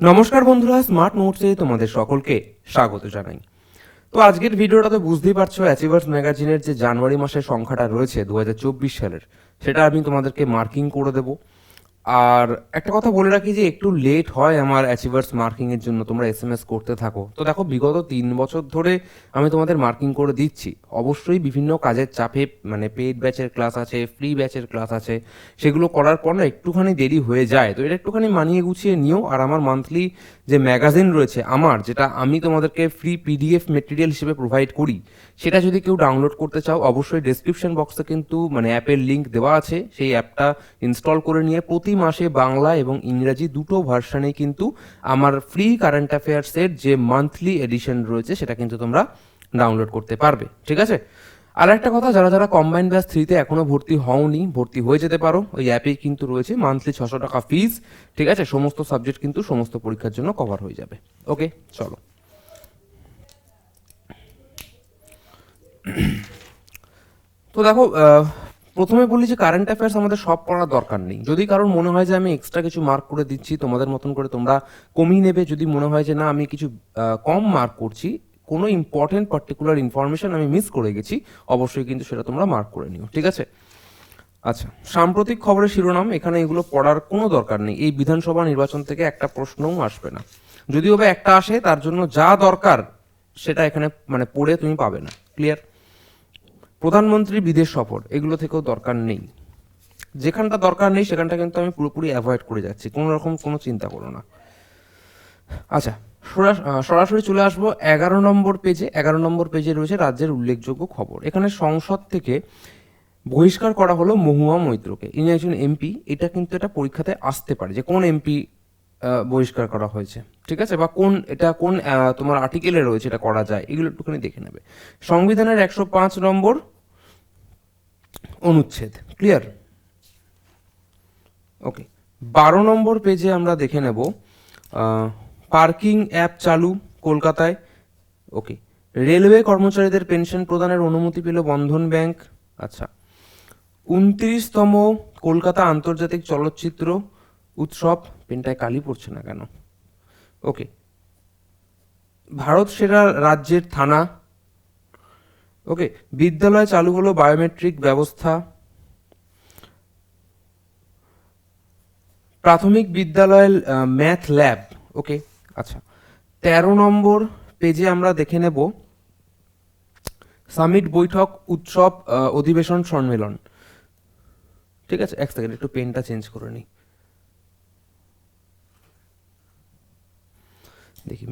নমস্কার বন্ধুরা স্মার্ট নোটসে তোমাদের সকলকে স্বাগত জানাই। তো আজকের ভিডিওটা তো বুঝতেই পারছ অ্যাচিভার্স ম্যাগাজিনের যে জানুয়ারি মাসের সংখ্যাটা রয়েছে দু হাজার চব্বিশ সালের, সেটা আমি তোমাদেরকে মার্কিং করে দেবো। আর একটা কথা বলে রাখি যে একটু লেট হয় আমার অ্যাচিভার্স মার্কিং এর জন্য, তোমরা এস এম এস করতে থাকো। তো দেখো, বিগত তিন বছর ধরে আমি তোমাদের মার্কিং করে দিচ্ছি। অবশ্যই বিভিন্ন কাজের চাপে মানে পেড ব্যাচের ক্লাস আছে ফ্রি ব্যাচের ক্লাস আছে, সেগুলো করার পর না একটুখানি দেরি হয়ে যায়। তো এটা একটুখানি মানিয়ে গুছিয়ে নিও। আর আমার মান্থলি যে ম্যাগাজিন রয়েছে আমার, যেটা আমি তোমাদেরকে ফ্রি পিডিএফ মেটেরিয়াল হিসেবে প্রোভাইড করি, সেটা যদি কেউ ডাউনলোড করতে চাও, অবশ্যই ডেসক্রিপশন বক্সে কিন্তু মানে অ্যাপের লিঙ্ক দেওয়া আছে। সেই অ্যাপটা ইনস্টল করে নিয়ে প্রতি মাসে বাংলা এবং ইংরাজি দুটো ভার্সানেই কিন্তু আমার ফ্রি কারেন্ট অ্যাফেয়ার্সের যে মান্থলি এডিশন রয়েছে, সেটা কিন্তু তোমরা ডাউনলোড করতে পারবে। ঠিক আছে? আর একটা কথা, যারা যারা কম্বাইন ব্যাচ থ্রিতে এখনও ভর্তি হওনি, ভর্তি হয়ে যেতে পারো, ওই অ্যাপেই কিন্তু রয়েছে মান্থলি ছশো টাকা ফিস ঠিক আছে? সমস্ত সাবজেক্ট কিন্তু সমস্ত পরীক্ষার জন্য কভার হয়ে যাবে। ওকে চলো। তো দেখো প্রথমে বলি যে কারেন্ট অ্যাফেয়ার্স আমাদের সব করার দরকার নেই। যদি কারোর মনে হয় যে আমি এক্সট্রা কিছু মার্ক করে দিচ্ছি, তোমাদের মতন করে তোমরা কমিয়ে নেবে, যদি মনে হয় যে না, আমি কিছু কম মার্ক করছি কোনো ইম্পর্টেন্ট পার্টিকুলার ইনফরমেশন আমি মিস করে গেছি, অবশ্যই কিন্তু সেটা তোমরা মার্ক করে নিও, ঠিক আছে? আচ্ছা সাম্প্রতিক খবরের শিরোনাম, এখানে এগুলো পড়ার কোনো দরকার নেই, এই বিধানসভা নির্বাচন থেকে একটা প্রশ্নও আসবে না। যদিও বা একটা আসে, তার জন্য যা দরকার, সেটা এখানে মানে পড়ে তুমি পাবে না ক্লিয়ার প্রধানমন্ত্রী বিদেশ সফর, এগুলো থেকেও দরকার নেই। যেখানটা দরকার নেই, সেখানটা কিন্তু আমি পুরোপুরি অ্যাভয়েড করে যাচ্ছি, কোনো রকম কোনো চিন্তা করো না। আচ্ছা সরাসরি চলে আসব এগারো নম্বর পেজে এগারো নম্বর পেজে রয়েছে রাজ্যের উল্লেখযোগ্য খবর। এখানে সংসদ থেকে বহিষ্কার করা হলো মহুয়া মৈত্রকে। ইনি একজন এমপি এটা কিন্তু এটা পরীক্ষাতে আসতে পারে যে কোন এমপি বহিষ্কার করা হয়েছে। ঠিক আছে? বা কোন, এটা কোন তোমার আর্টিকেলে রয়েছে, এটা করা যায়, এগুলো একটুখানি দেখে নেবে। সংবিধানের একশো পাঁচ নম্বর অনুচ্ছেদ। ক্লিয়ার ওকে বারো নম্বর পেজে আমরা দেখে নেব পার্কিং অ্যাপ চালু কলকাতায়। ওকে। রেলওয়ে কর্মচারীদের পেনশন প্রদানের অনুমতি পেল বন্ধন ব্যাংক। আচ্ছা। উনত্রিশতম কলকাতা আন্তর্জাতিক চলচ্চিত্র উৎসব। পেনটায় কালি পড়ছে না কেন? ওকে। ভারত সেরা রাজ্যের থানা। ওকে। বিদ্যালয়ে চালু হলো বায়োমেট্রিক ব্যবস্থা। প্রাথমিক বিদ্যালয়ের ম্যাথ ল্যাব। ওকে। আচ্ছা তেরো নম্বর পেজে আমরা দেখে নেব সামিট বৈঠক, উৎসব অধিবেশন, সম্মেলন। ঠিক আছে, এক সেকেন্ড একটু পেনটা চেঞ্জ করে নিই। দেখি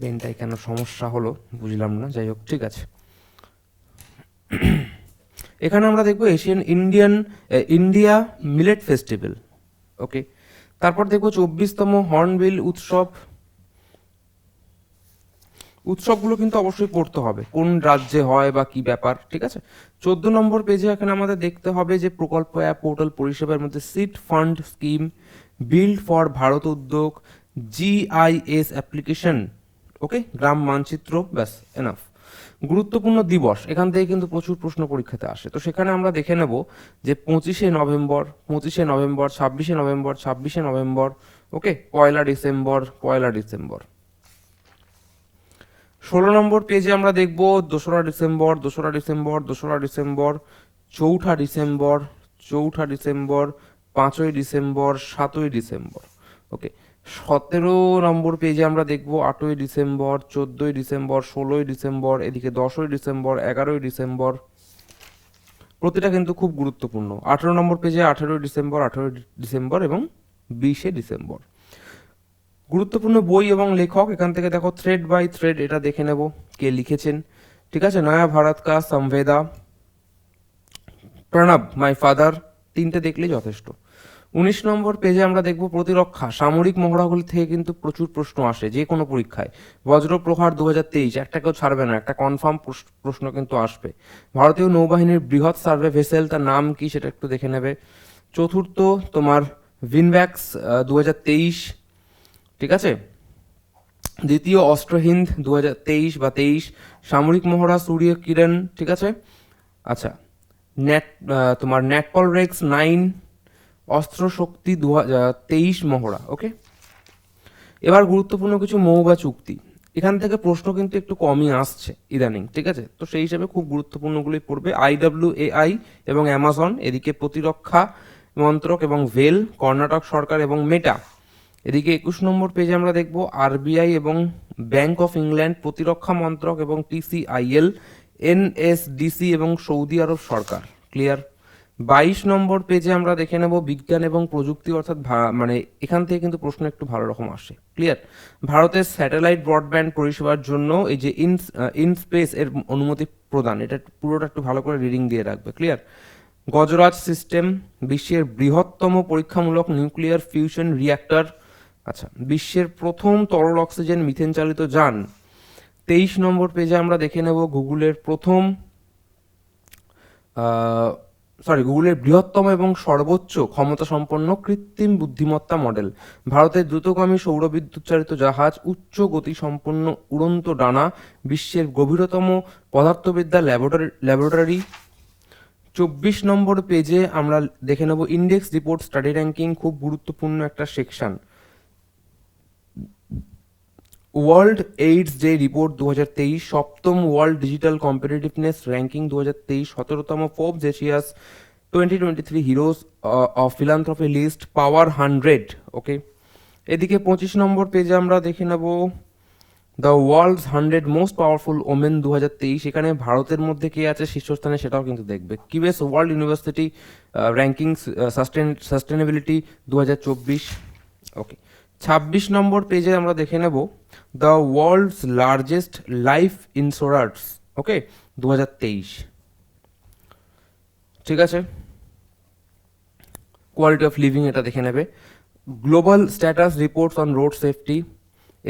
পেনটায় কেন সমস্যা হলো, বুঝলাম না, যাই হোক, ঠিক আছে। এখানে আমরা দেখব Asian Indian India millet festival, okay. তারপর দেখব চব্বিশতম হর্নবিল উৎসব উৎসবগুলো কিন্তু অবশ্যই পড়তে হবে। কোন রাজ্যে হয় বা কি ব্যাপার, ঠিক আছে? চোদ্দ নম্বর পেজে এখানে আমাদের দেখতে হবে যে প্রকল্প অ্যাপ পোর্টাল পরিষেবার মধ্যে seed fund scheme build for Bharat উদ্যোগ জিআইএস অ্যাপ্লিকেশন ওকে গ্রাম মানচিত্র, ব্যাস এনাফ গুরুত্বপূর্ণ দিবস, এখান থেকে কিন্তু প্রচুর প্রশ্ন পরীক্ষাতে আসে। তো সেখানে আমরা দেখে নেব যে পঁচিশে নভেম্বর পঁচিশে নভেম্বর, ছাব্বিশে নভেম্বর ছাব্বিশে নভেম্বর ওকে পয়লা ডিসেম্বর পয়লা ডিসেম্বর। ষোলো নম্বর পেজে আমরা দেখব দোসরা ডিসেম্বর দোসরা ডিসেম্বর দোসরা ডিসেম্বর, চৌঠা ডিসেম্বর চৌঠা ডিসেম্বর, পাঁচই ডিসেম্বর, সাতই ডিসেম্বর। ওকে সতেরো নম্বর পেজে আমরা দেখব আটই ডিসেম্বর, চোদ্দই ডিসেম্বর, ষোলোই ডিসেম্বর, এদিকে দশই ডিসেম্বর, এগারোই ডিসেম্বর। প্রতিটা কিন্তু খুব গুরুত্বপূর্ণ। আঠেরো নম্বর পেজে আঠেরোই ডিসেম্বর আঠেরোই ডিসেম্বর এবং বিশে ডিসেম্বর। গুরুত্বপূর্ণ বই এবং লেখক, এখান থেকে দেখো থ্রেড বাই থ্রেড এটা দেখে নেব কে লিখেছেন। ঠিক আছে, নয়া ভারত কা সংবেদা। প্রণব মাই ফাদার তিনটে দেখলেই যথেষ্ট। উনিশ নম্বর পেজে আমরা দেখব প্রতিরক্ষা। সামরিক মহড়াগুলি থেকে কিন্তু প্রচুর প্রশ্ন আসে, যে কোনো পরীক্ষায়। বজ্রপ্রহার দু হাজার তেইশ, একটা কেউ ছাড়বে না, একটা কনফার্ম প্রশ্ন কিন্তু আসবে। ভারতীয় নৌবাহিনীর বৃহৎ সার্ভে ভেসেল তার নাম কি সেটা একটু দেখে নেবে। চতুর্থ, তোমার ভিনভ্যাক্স দু হাজার তেইশ ঠিক আছে? দ্বিতীয় অস্ত্রহিন্দ দু তেইশ বা তেইশ, সামরিক মহড়া সূর্য কিরণ, ঠিক আছে? আচ্ছা ন্যাট তোমার ন্যাটপল রেক্স নাইন, অস্ত্র শক্তি দু তেইশ মহড়া, ওকে? এবার গুরুত্বপূর্ণ কিছু মৌ বা চুক্তি। এখান থেকে প্রশ্ন কিন্তু একটু কমই আসছে ইদানিং, ঠিক আছে? তো সেই হিসাবে খুব গুরুত্বপূর্ণগুলি পড়বে। আইডব্লিউ এআই এবং অ্যামাজন, এদিকে প্রতিরক্ষা মন্ত্রক এবং ভেল, কর্ণাটক সরকার এবং মেটা। এদিকে একুশ নম্বর পেজে আমরা দেখব আরবিআই এবং ব্যাংক অফ ইংল্যান্ড প্রতিরক্ষা মন্ত্রক এবং টিসিআইএল এনএসডিসি এবং সৌদি আরব সরকার। ক্লিয়ার বাইশ নম্বর পেজে আমরা দেখে নেব বিজ্ঞান এবং প্রযুক্তি অর্থাৎ মানে এখান থেকে কিন্তু প্রশ্ন একটু ভালো রকম আসে। ক্লিয়ার ভারতের স্যাটেলাইট ব্রডব্যান্ড পরিষেবার জন্য এই যে ইন ইন স্পেস এর অনুমতি প্রদান, এটা পুরোটা একটু ভালো করে রিডিং দিয়ে রাখবে। ক্লিয়ার গজরাজ সিস্টেম বিশ্বের বৃহত্তম পরীক্ষামূলক নিউক্লিয়ার ফিউশন রিঅ্যাক্টর আচ্ছা বিশ্বের প্রথম তরল অক্সিজেন মিথেন চালিত যান। তেইশ নম্বর পেজে আমরা দেখে নেব গুগলের প্রথম সরি গুগলের বৃহত্তম এবং সর্বোচ্চ ক্ষমতা সম্পন্ন কৃত্রিম বুদ্ধিমত্তা মডেল। ভারতের দ্রুতগামী সৌরবিদ্যুৎ চালিত জাহাজ, উচ্চ গতি সম্পন্ন উড়ন্ত ডানা, বিশ্বের গভীরতম পদার্থবিদ্যা ল্যাবরেটরি ল্যাবরেটরি। চব্বিশ নম্বর পেজে আমরা দেখে নেব ইন্ডেক্স রিপোর্ট স্টাডি র্যাঙ্কিং খুব গুরুত্বপূর্ণ একটা section world AIDS day report দু তেইশ, সপ্তম ওয়ার্ল্ড ডিজিটাল কম্পিটিটিভনেস র্যাঙ্কিং দু হাজার তেইশ, সতেরোতম Forbes Asia's twenty twenty three heroes of philanthropy list power hundred okay এদিকে পঁচিশ নম্বর পেজে আমরা দেখে নেব। The world's hundred most powerful women দু হাজার তেইশ, এখানে ভারতের মধ্যে কে আছে? শীর্ষস্থানে সেটাও কিন্তু দেখবে। QS world university ranking sustain sustainability দু হাজার চব্বিশ ওকে ছাব্বিশ নম্বর পেজে আমরা দেখে নেব the world's largest life insurers okay দু হাজার তেইশ। ঠিক আছে? কোয়ালিটি অফ লিভিং এটা দেখে নেবে। Global status reports on road safety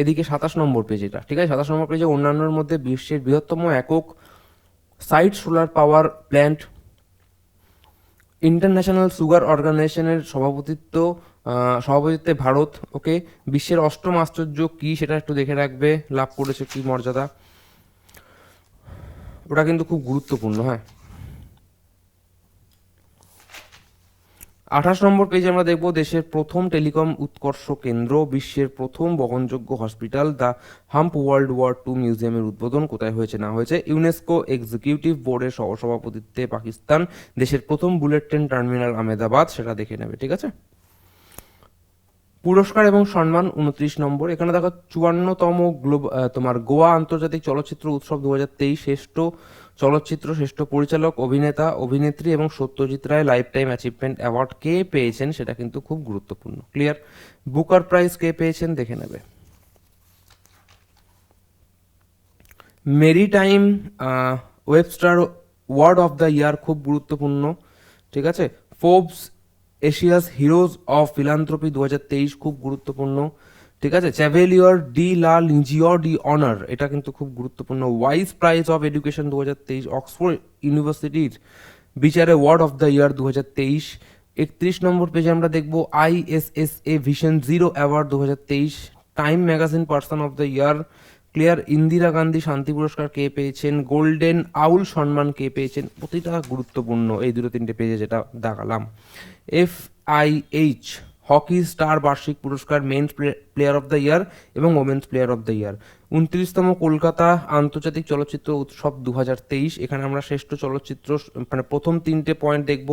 এদিকে সাতাশ নম্বর পেজ এটা, ঠিক আছে? সাতাশ নম্বর পেজে অন্যান্যর মধ্যে বিশ্বের বৃহত্তম একক site solar power plant international sugar অর্গানাইজেশনের সভাপতিত্ব সভাপতিত্বে ভারত, ওকে? বিশ্বের অষ্টম আশ্চর্য কি সেটা একটু দেখে রাখবে, লাভ করেছে কি মর্যাদা? ওটা কিন্তু খুব গুরুত্বপূর্ণ হ্যাঁ। আঠাশ নম্বর পেজে আমরা দেখব দেশের প্রথম টেলিকম উৎকর্ষ কেন্দ্র, বিশ্বের প্রথম বহনযোগ্য hospital, the Hump World War two মিউজিয়ামের উদ্বোধন কোথায় হয়েছে, না হয়েছে? ইউনেস্কো এক্সিকিউটিভ বোর্ডের সহসভাপতিত্বে পাকিস্তান, দেশের প্রথম বুলেট ট্রেন টার্মিনাল আহমেদাবাদ, সেটা দেখে নেবে, ঠিক আছে? পুরস্কার এবং সম্মান উনত্রিশ নম্বর। এখানে দেখো চুয়ান্নতম গ্লোব তোমার গোয়া আন্তর্জাতিক চলচ্চিত্র উৎসব দু হাজার তেইশ শ্রেষ্ঠ চলচ্চিত্র, শ্রেষ্ঠ পরিচালক, অভিনেতা, অভিনেত্রী এবং Satyajit Ray lifetime achievement award কে পেয়েছেন সেটা কিন্তু খুব গুরুত্বপূর্ণ। ক্লিয়ার বুকার প্রাইজ কে পেয়েছেন দেখে নেবে। Merriam Webster word of the year খুব গুরুত্বপূর্ণ, ঠিক আছে? Forbes Asia's heroes of philanthropy দু হাজার তেইশ খুব গুরুত্বপূর্ণ। ঠিক আছে? চ্যাভেলিয়র ডি লা লিজিয়র ডি অনার এটা কিন্তু খুব গুরুত্বপূর্ণ। ওয়াইস প্রাইজ অফ এডুকেশন দু হাজার তেইশ অক্সফোর্ড ইউনিভার্সিটির বিচারে ওয়ার্ড অফ দ্য ইয়ার দু একত্রিশ নম্বর পেজে আমরা দেখব আইএসএসএ ভিশন জিরো অ্যাওয়ার্ড দু হাজার তেইশ। Time magazine person of the year clear Indira Gandhi শান্তি পুরস্কার কে পেয়েছেন? গোল্ডেন আউল সম্মান কে পেয়েছেন? প্রতিটা গুরুত্বপূর্ণ। এই দুটো তিনটে পেজে যেটা দেখালাম। F I H hockey star বার্ষিক পুরস্কার men's player of the year এবং women's player of the year উনত্রিশতম Kolkata আন্তর্জাতিক চলচ্চিত্র উৎসব দু তেইশ। এখানে আমরা শ্রেষ্ঠ চলচ্চিত্র মানে প্রথম তিনটে পয়েন্ট দেখব।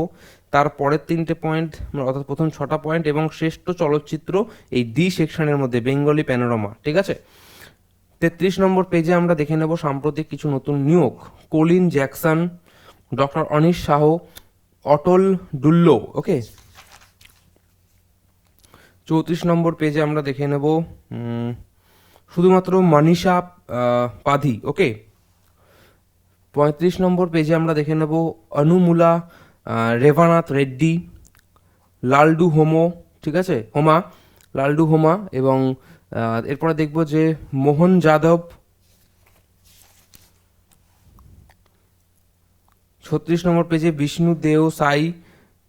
তারপরের তিনটে পয়েন্ট, অর্থাৎ প্রথম ছটা পয়েন্ট এবং শ্রেষ্ঠ চলচ্চিত্র এই ডি সেকশনের মধ্যে, বেঙ্গলি প্যানোরামা, ঠিক আছে? তেত্রিশ নম্বর পেজে আমরা দেখে নেব সাম্প্রতিক কিছু নতুন নিয়োগ। Colin Jackson, doctor Anish Shah Atal Dullo okay চৌত্রিশ নম্বর পেজে আমরা দেখে নেব শুধুমাত্র মানিষা পাধি ওকে পঁয়ত্রিশ নম্বর পেজে আমরা দেখে নেব অনুমুলা রেভানাথ রেড্ডি, লালডু হোমো, ঠিক আছে? হোমা, লালডু হোমা এবং এরপরে দেখব যে মোহন যাদব ছত্রিশ নম্বর পেজে বিষ্ণু দেও সাই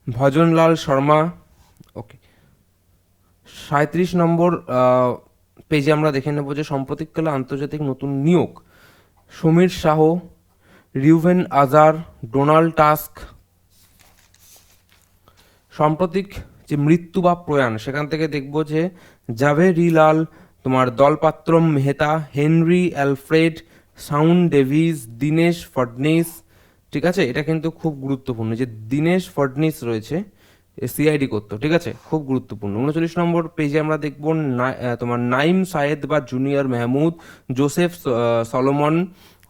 ভজনলাল শর্মা। ওকে সাঁত্রিশ নম্বর পেজে আমরা দেখে নেব যে সাম্প্রতিককালে আন্তর্জাতিক নতুন নিয়োগ। Sameer Shah, Reuven Azar, Donald Tusk. সাম্প্রতিক যে মৃত্যু বা প্রয়াণ, সেখান থেকে দেখব যে জাভেরিলাল, তোমার দলপাত্রম মেহতা, হেনরি অ্যালফ্রেড, সাউন্ড ডেভিস, দীনেশ ফডনিস ঠিক আছে? এটা কিন্তু খুব গুরুত্বপূর্ণ। যে দীনেশ ফডনিস রয়েছে সিআইডি করতো ঠিক আছে? খুব গুরুত্বপূর্ণ। উনচল্লিশ নম্বর পেজে আমরা দেখব তোমার নাইম সায়েদ বা junior Mehmood Joseph Solomon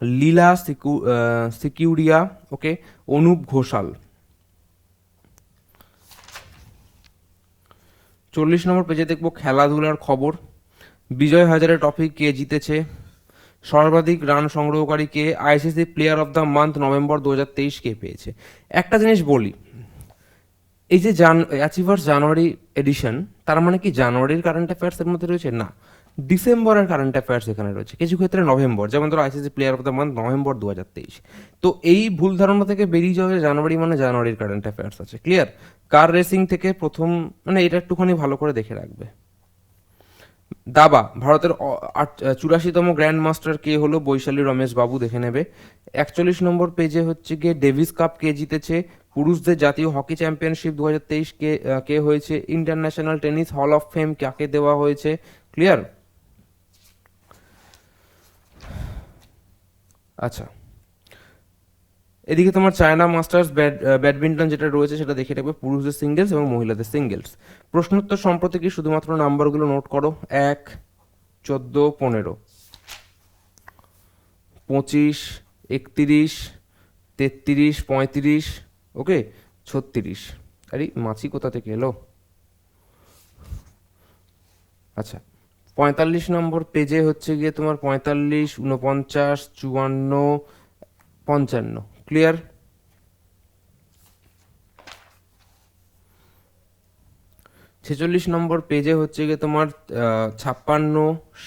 Leela সিকু ah, সিকিউরিয়া ওকে অনুপ ঘোষাল। চল্লিশ নম্বর পেজে দেখব খেলাধুলার খবর। বিজয় হাজারে ট্রফি কে জিতেছে? সর্বাধিক রান সংগ্রহকারী কে ICC player of the month November দু হাজার তেইশ কে পেয়েছে। একটা জিনিস বলি, এই যে জান অ্যাচিভার্স জানুয়ারি এডিশন তার মানে কি জানুয়ারির কারেন্ট অ্যাফেয়ার্স এর মধ্যে রয়েছে? না ডিসেম্বরের কারেন্ট অ্যাফেয়ার্স এখানে রয়েছে। কিছু ক্ষেত্রে নভেম্বর যেমন ধরো ICC player of the month November দু হাজার তেইশ। তো এই ভুল ধারণা থেকে বেরিয়ে যাওয়া জানুয়ারি মানে জানুয়ারির কারেন্ট অ্যাফেয়ার্স আছে। ক্লিয়ার কার রেসিং থেকে প্রথম মানে এটা একটুখানি ভালো করে দেখে রাখবে। দাবা, ভারতের চুরাশিতম গ্র্যান্ড মাস্টার কে হলো বৈশালী রমেশ বাবু দেখে নেবে। একচল্লিশ নম্বর পেজে হচ্ছে গিয়ে ডেভিস কাপ কে জিতেছে পুরুষদের জাতীয় হকি চ্যাম্পিয়নশিপ দু হাজার তেইশ কে কে হয়েছে? International tennis hall of fame কাকে দেওয়া হয়েছে? ক্লিয়ার আচ্ছা। এদিকে তোমার চায়না মাস্টার্স ব্যাডমিন্টন যেটা রয়েছে সেটা দেখে রাখবে পুরুষদের সিঙ্গেলস এবং মহিলাদের সিঙ্গেলস প্রশ্নোত্তর সম্প্রতি কি শুধুমাত্র নাম্বারগুলো নোট করো? এক, চোদ্দ, পনেরো। পঁচিশ, একতিরিশ, তেত্রিশ, পঁয়ত্রিশ, ওকে, ছত্রিশ। আরে, মাছি কোথা থেকে এলো? আচ্ছা পঁয়তাল্লিশ নম্বর পেজে হচ্ছে গিয়ে তোমার পঁয়তাল্লিশ উনপঞ্চাশ চুয়ান্ন, পঞ্চান্ন। ক্লিয়ার ছেচল্লিশ নম্বর পেজে হচ্ছে গিয়ে তোমার ছাপ্পান্ন,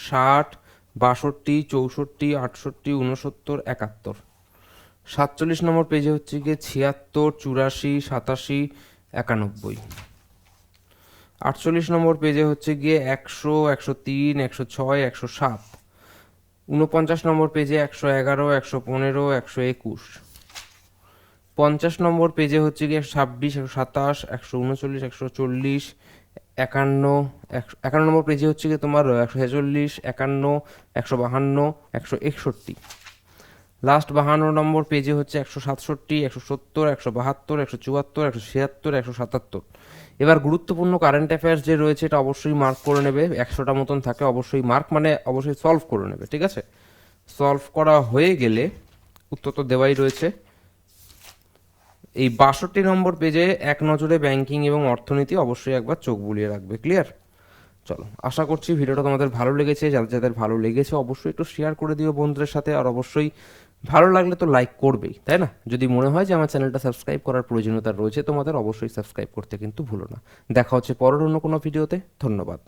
ষাট, বাষট্টি, চৌষট্টি, আটষট্টি উনসত্তর একাত্তর। সাতচল্লিশ নম্বর পেজে হচ্ছে গিয়ে ছিয়াত্তর, চুরাশি, সাতাশি, একানব্বই। আটচল্লিশ নম্বর পেজে হচ্ছে গিয়ে একশো একশো তিন, একশো ছয়, একশো সাত। উনপঞ্চাশ নম্বর পেজে একশো এগারো, একশো পনেরো, একশো একুশ। পঞ্চাশ নম্বর পেজে হচ্ছে গিয়ে ছাব্বিশ একশো সাতাশ, একশো উনচল্লিশ, একশো চল্লিশ, একান্ন একান্ন নম্বর পেজে হচ্ছে গিয়ে তোমার একশো ছেচল্লিশ, একান্ন, একশো বাহান্ন, একশো একষট্টি। লাস্ট বাহান্ন নম্বর পেজে হচ্ছে একশো সাতষট্টি, একশো সত্তর, একশো বাহাত্তর, একশো চুয়াত্তর, একশো ছিয়াত্তর, একশো সাতাত্তর। এবার গুরুত্বপূর্ণ কারেন্ট অ্যাফেয়ার্স যে রয়েছে এটা অবশ্যই মার্ক করে নেবে, একশোটা মতন থাকে, অবশ্যই মার্ক মানে অবশ্যই সলভ করে নেবে, ঠিক আছে? সলভ করা হয়ে গেলে উত্তর তো দেওয়াই রয়েছে। এই বাষট্টি নম্বর পেজে এক নজরে ব্যাংকিং এবং অর্থনীতি অবশ্যই একবার চোখ বুলিয়ে রাখবে ক্লিয়ার চলো, আশা করছি ভিডিওটা তোমাদের ভালো লেগেছে। যাদের যাদের ভালো লেগেছে, অবশ্যই একটু শেয়ার করে দিও বন্ধুদের সাথে। আর অবশ্যই ভালো লাগলে তো লাইক করবেই, তাই না? যদি মনে হয় যে আমার চ্যানেলটা সাবস্ক্রাইব করার প্রয়োজনীয়তা রয়েছে তোমাদের, অবশ্যই সাবস্ক্রাইব করতে কিন্তু ভুলো না। দেখা হচ্ছে পরের অন্য কোনো ভিডিওতে ধন্যবাদ।